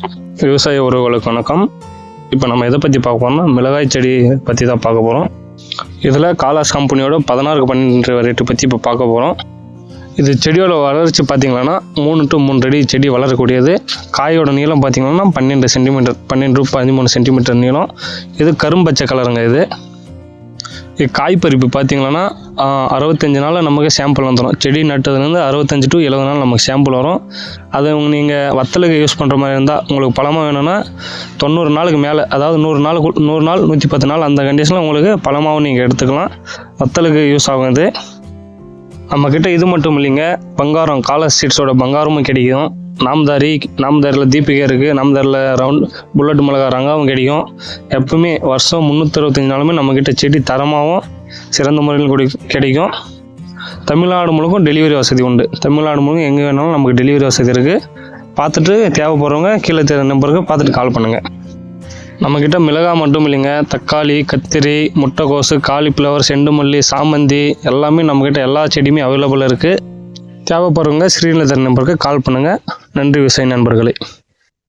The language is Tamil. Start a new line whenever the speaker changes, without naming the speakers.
விவசாய உறவுகளுக்கு வணக்கம். இப்போ நம்ம எதை பற்றி பார்க்க போறோம்னா மிளகாய் செடி பற்றி தான் பார்க்க போகிறோம் இதில் காலாஸ் கம்பெனியோட பதினாறு பன்னெண்டு ரேட்டு பற்றி இப்போ பார்க்க போகிறோம் இது செடியோட வளர்ச்சி பார்த்தீங்கன்னா மூணு டு மூன்று அடி செடி வளரக்கூடியது. காயோட நீளம் பார்த்தீங்கன்னா பன்னெண்டு சென்டிமீட்டர் பன்னெண்டு பதிமூணு சென்டிமீட்டர் நீளம். இது கரும்பச்சை கலருங்க இது. காய்ப்பறிப்பு காய் பறிப்பு அறுபத்தஞ்சு நாளில் நமக்கு சாம்பிள் வந்துடும் செடி நட்டதுலேருந்து அறுபத்தஞ்சு டு எழுபது நாள் நமக்கு சாம்பிள் வரும். அதை நீங்கள் வத்தலுக்கு யூஸ் பண்ணுற மாதிரி இருந்தால் உங்களுக்கு பழமாக வேணும்னா தொண்ணூறு நாளுக்கு மேலே அதாவது நூறு நாள் நூறு நாள் நூற்றி பத்து நாள் அந்த கண்டிஷனில் உங்களுக்கு பழமாகவும் நீங்கள் எடுத்துக்கலாம். வத்தலுக்கு யூஸ் ஆகும் இது நம்மக்கிட்ட இது மட்டும் இல்லைங்க. பங்காரம் காலர் சீட்ஸோட பங்காரமும் கிடைக்கும். நாம்தாரி நாம்தாரில் தீபிகா இருக்குது நாம்தாரில் ரவுண்ட் புல்லட் மிளகா ரங்காவும் கிடைக்கும். எப்பவுமே வருஷம் முந்நூற்றறுபத்தஞ்சு நாளுமே நம்மக்கிட்ட செடி தரமாகவும் சிறந்த முறையில் கொடி கிடைக்கும். தமிழ்நாடு முழுக்கும் டெலிவரி வசதி உண்டு. தமிழ்நாடு முழுக்கும் எங்கே வேணாலும் நமக்கு டெலிவரி வசதி இருக்குது பார்த்துட்டு தேவைப்படுறவங்க கீழே தெரிய நம்பருக்கு பார்த்துட்டு கால் பண்ணுங்கள் நம்மக்கிட்ட மிளகாய் மட்டும் இல்லைங்க. தக்காளி கத்திரி முட்டைக்கோசு காலிஃப்ளவர் செண்டுமல்லி சாமந்தி எல்லாமே நம்மக்கிட்ட எல்லா செடியுமே அவைலபிள் இருக்குது தேவைப்படுறவங்க ஸ்க்ரீனில் தர நம்பருக்கு கால் பண்ணுங்கள் நன்றி விவசாய நண்பர்களே.